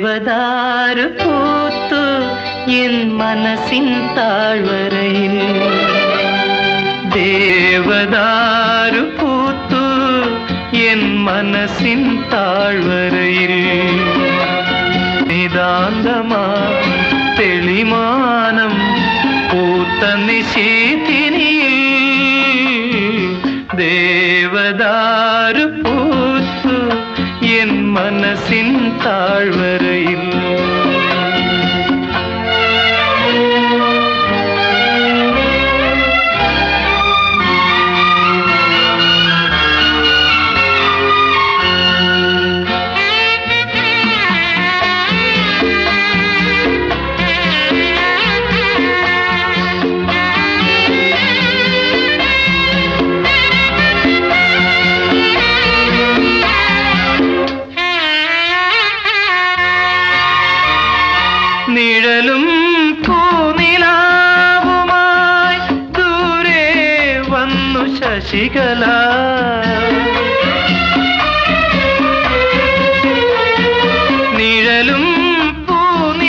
தேவದಾರು பூத்து என் மனசின் தாழ்வரையில். தேவದಾರು பூத்து என் மனசின் தாழ்வரையில். நிதாந்தமா தெளிமானம் பூத்த நிஷேதினியில் தேவದಾರು മനസ്സിൻ താഴ്വരയിൽ ശശികല. നിഴലും പൂനിലാവുമായി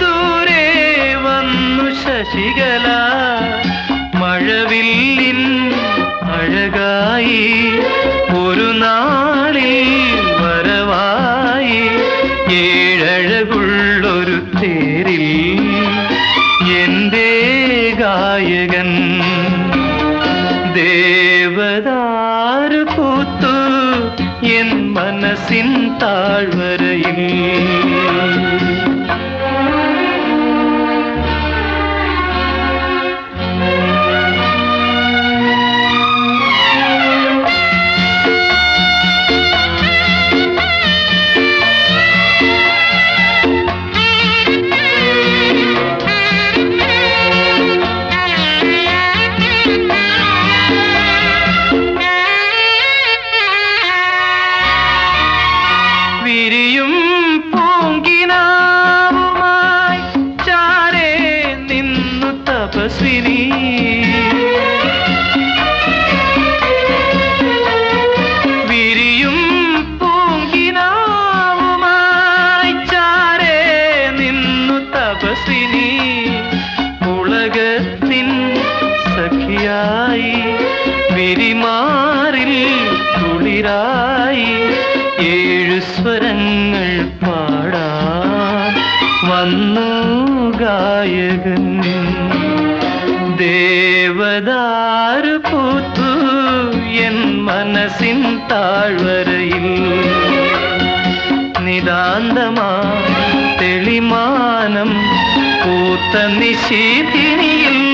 ദൂരെ വന്നു ശശികല. മഴവില്ലിൻ അഴകായി ഒരു നാളിൽ വരവായി. ഏഴഴകുള്ളൊരു തേരിൽ காரு கூத்து என் மனசின் தாழ்வரையில். വിരിയും പൂങ്കിനാവുമായി നിന്നു സഖിയായി സ്വരങ്ങൾ പാടാൻ വന്നു ഗായകൻ. தேவதாறு பூத்து என் மனசின் தாழ்வரையில். நிதாந்தமா தெளிமானம் பூத்த நிஷீதினியில்.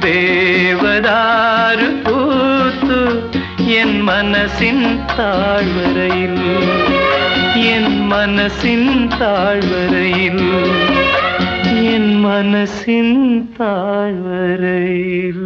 தேவதாறு பூத்து என் மனசின் தாழ்வரையில். என் மனசின் தாழ்வரையில். എൻ மனசின் താഴ്വരയിൽ